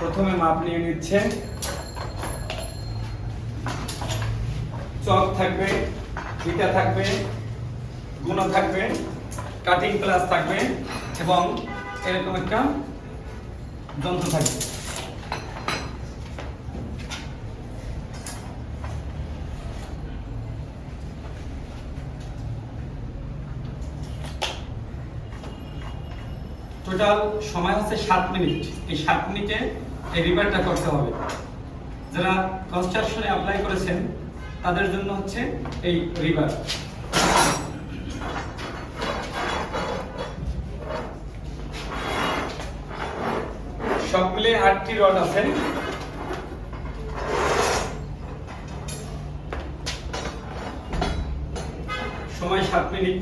প্রথমে মাপ নিয়ে নিচ্ছে চক থাকবে ফিতা থাকবে গুণ থাকবে, কাটিং প্লাস থাকবে এবং এরকম একটা যন্ত্র থাকবে। টোটাল সময় হচ্ছে সাত মিনিট। এই সাত মিনিটে এই রিভারটা করতে হবে। যারা কনস্ট্রাকশনে অ্যাপ্লাই করেছেন, তাদের জন্য হচ্ছে এই রিভার সব মিলে আটটি রড আছে। সময় সাত মিনিট।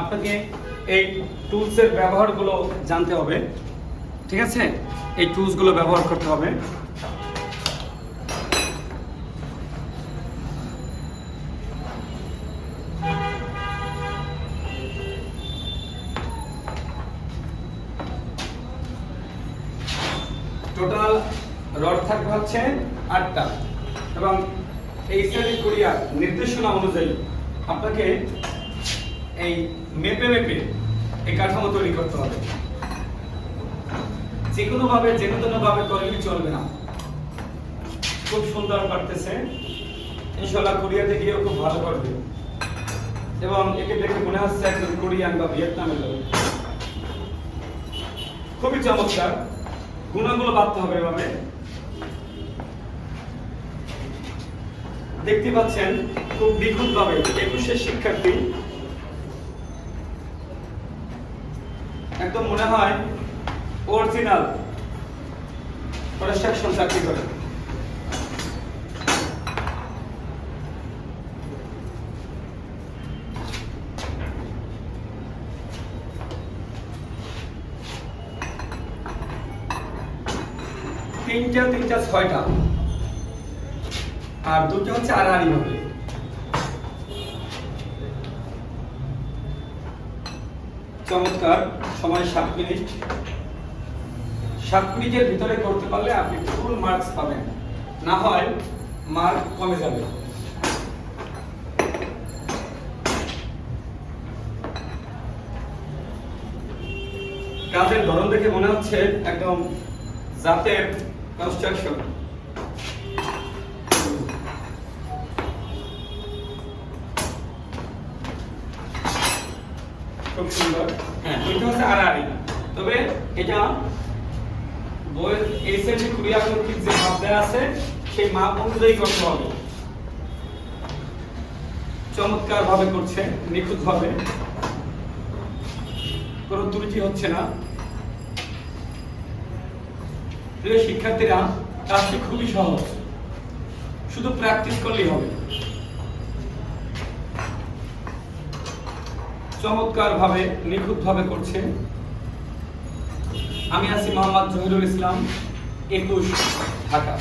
আপনাকে এই টুলসের ব্যবহারগুলো জানতে হবে, ঠিক আছে? এই টুলসগুলো ব্যবহার করতে হবে। টোটাল রড থাকবে হচ্ছে আটটা এবং এই সাইডে কোরিয়ার নির্দেশনা অনুযায়ী আপনাকে এই মেপে মেপে এই কাঠামো তৈরি করতে হবে। যে কোনো ভাবে যে কোনো ভাবে করলেই চলবে না। খুব সুন্দর করতেছে। ইনশাল্লাহ কোরিয়াতে গিয়েও খুব ভালো করবে। এবং একে দেখে মনে হচ্ছে একজন কোরিয়ান বা ভিয়েতনামের লোক। খুবই চমৎকার। গুণাগুলো বাড়তে হবে এভাবে। দেখতে পাচ্ছেন, খুব নিখুঁত ভাবে একুশের শিক্ষার্থী একদম মনে হয় অরিজিনাল কনস্ট্রাকশন চাকরি করে। তিনটা তিনটা ছয়টা। আর দুটো হচ্ছে আড়াআড়ি হবে। চমৎকার সময় সাত মিনিট। সাত মিনিটের ভিতরে করতে পারলে আপনি ফুল মার্কস পাবেন। না হয় মার্ক কমে যাবে। কাজের ধরন দেখে মনে হচ্ছে একদম জাতের কনস্ট্রাকশন খুব সুন্দর। হ্যাঁ ওইটা হচ্ছে আড়াআড়ি। তবে এটা বইয়ের এই কর্তৃক যে মাপ দেওয়া আছে, সেই মাপ অনুযায়ী করতে হবে। চমৎকার ভাবে করছে নিখুঁত ভাবে কোনো ত্রুটি হচ্ছে না। প্রিয় শিক্ষার্থীরা, কাজটি খুবই সহজ। শুধু প্র্যাকটিস করলেই হবে। চমৎকার ভাবে নিখুঁত ভাবে করছে। আমি আছি মোহাম্মদ জহিরুল ইসলাম, একুশ, ঢাকা।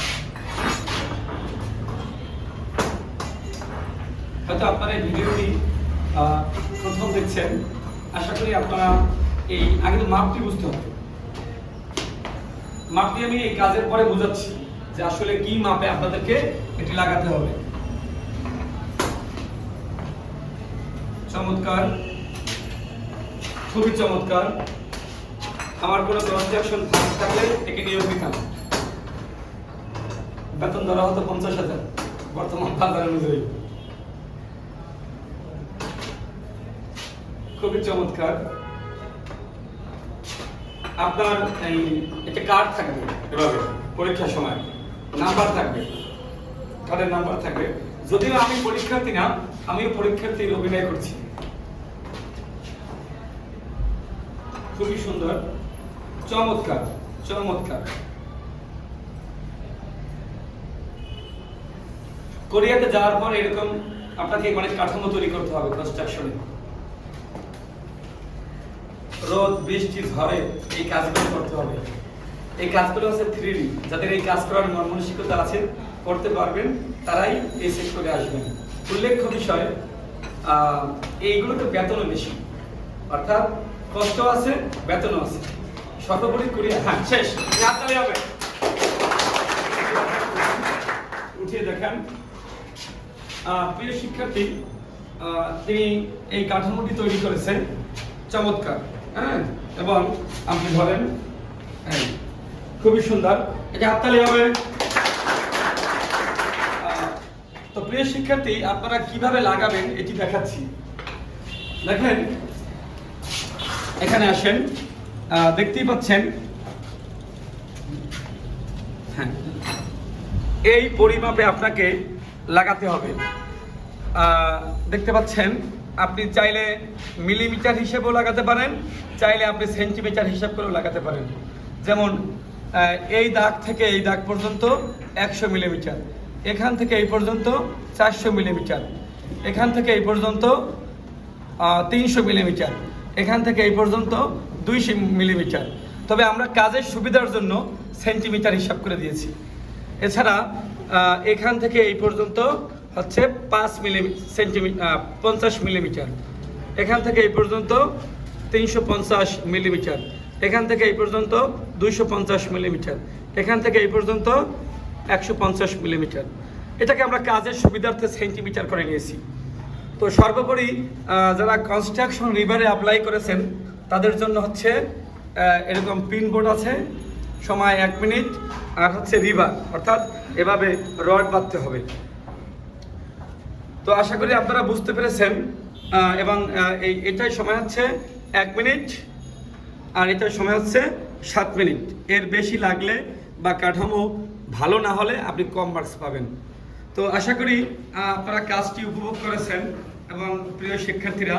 হয়তো আপনারা এই ভিডিওটি প্রথম দেখছেন। আশা করি আপনারা এই আগে তো মাপটি বুঝতে হবে মাপটি আমি এই কাজের পরে বোঝাচ্ছি যে আসলে কি মাপে আপনাদেরকে এটি লাগাতে হবে। চমৎকার। খুবই চমৎকার। আমার কোনো ট্রানজাকশন থাকলে একে নিয়োগ দিতাম। বেতন ধরা হতো পঞ্চাশ হাজার, বর্তমান বাজার অনুযায়ী খুবই চমৎকার। আপনার এই একটা কার্ড থাকবে এভাবে, পরীক্ষার সময়। নাম্বার থাকবে কার্ডের নাম্বার থাকবে। যদিও আমি পরীক্ষার্থী না, আমিও পরীক্ষার্থীর অভিনয় করছি। খুবই সুন্দর। চমৎকার চমৎকার। কোরিয়াতে যাওয়ার পর এরকম আপনাকে অনেক কাঠামো তৈরি করতে হবে কনস্ট্রাকশনে রোদ, বৃষ্টি, ঝড়ে এই কাজগুলো করতে হবে। এই কাজগুলো হচ্ছে থ্রি যাদের এই কাজ করার মনমানসিকতা আছে, করতে পারবেন, তারাই এই সেক্টরে আসবেন। উল্লেখ্য বিষয় এইগুলোতে বেতনও বেশি। অর্থাৎ কষ্ট আছে বেতনও আছে। সর্বোপরি কুরিয়ার হ্যাঁ শেষ। হাততালি হবে। উঠিয়ে দেখান। প্রিয় শিক্ষার্থী তিনি এই কাঠামোটি তৈরি করেছেন। চমৎকার হ্যাঁ? এবং আপনি ধরেন এই, খুবই সুন্দর। এটা হাততালি হবে। তো প্রিয় শিক্ষার্থী আপনারা কীভাবে লাগাবেন এটি দেখাচ্ছি। দেখেন এখানে আসেন। দেখতেই পাচ্ছেন। হ্যাঁ। এই পরিমাপে আপনাকে লাগাতে হবে। দেখতে পাচ্ছেন, আপনি চাইলে মিলিমিটার হিসেবেও লাগাতে পারেন, চাইলে আপনি সেন্টিমিটার হিসাব করেও লাগাতে পারেন। যেমন এই দাগ থেকে এই দাগ পর্যন্ত একশো মিলিমিটার। এখান থেকে এই পর্যন্ত চারশো মিলিমিটার। এখান থেকে এই পর্যন্ত তিনশো মিলিমিটার। এখান থেকে এই পর্যন্ত দুইশো মিলিমিটার। তবে আমরা কাজের সুবিধার জন্য সেন্টিমিটার হিসাব করে দিয়েছি। এছাড়া এখান থেকে এই পর্যন্ত হচ্ছে পাঁচ মিলি সেন্টিমিটার পঞ্চাশ মিলিমিটার। এখান থেকে এই পর্যন্ত তিনশো পঞ্চাশ মিলিমিটার। এখান থেকে এই পর্যন্ত দুইশো পঞ্চাশ মিলিমিটার। এখান থেকে এই পর্যন্ত একশো পঞ্চাশ মিলিমিটার। এটাকে আমরা কাজের সুবিধার্থে সেন্টিমিটার করে নিয়েছি। তো সর্বোপরি যারা কনস্ট্রাকশন রিভারে অ্যাপ্লাই করেছেন, তাদের জন্য হচ্ছে এরকম পিন বোর্ড আছে, সময় এক মিনিট, আর হচ্ছে রিভার অর্থাৎ এভাবে রড বাঁধতে হবে। তো আশা করি আপনারা বুঝতে পেরেছেন এবং এই, এটাই সময় হচ্ছে এক মিনিট, আর এটার সময় হচ্ছে সাত মিনিট। এর বেশি লাগলে বা কাঠামো ভালো না হলে আপনি কম মার্কস পাবেন। তো আশা করি আপনারা কাজটি উপভোগ করেছেন এবং প্রিয় শিক্ষার্থীরা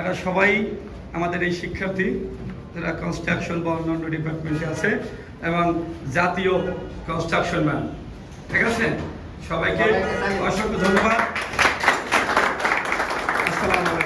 এরা সবাই আমাদের এই শিক্ষার্থী যারা কনস্ট্রাকশন বা অন্যান্য ডিপার্টমেন্টে আছে এবং জাতীয় কনস্ট্রাকশন ম্যান ঠিক আছে? সবাইকে অসংখ্য ধন্যবাদ। আসসালামু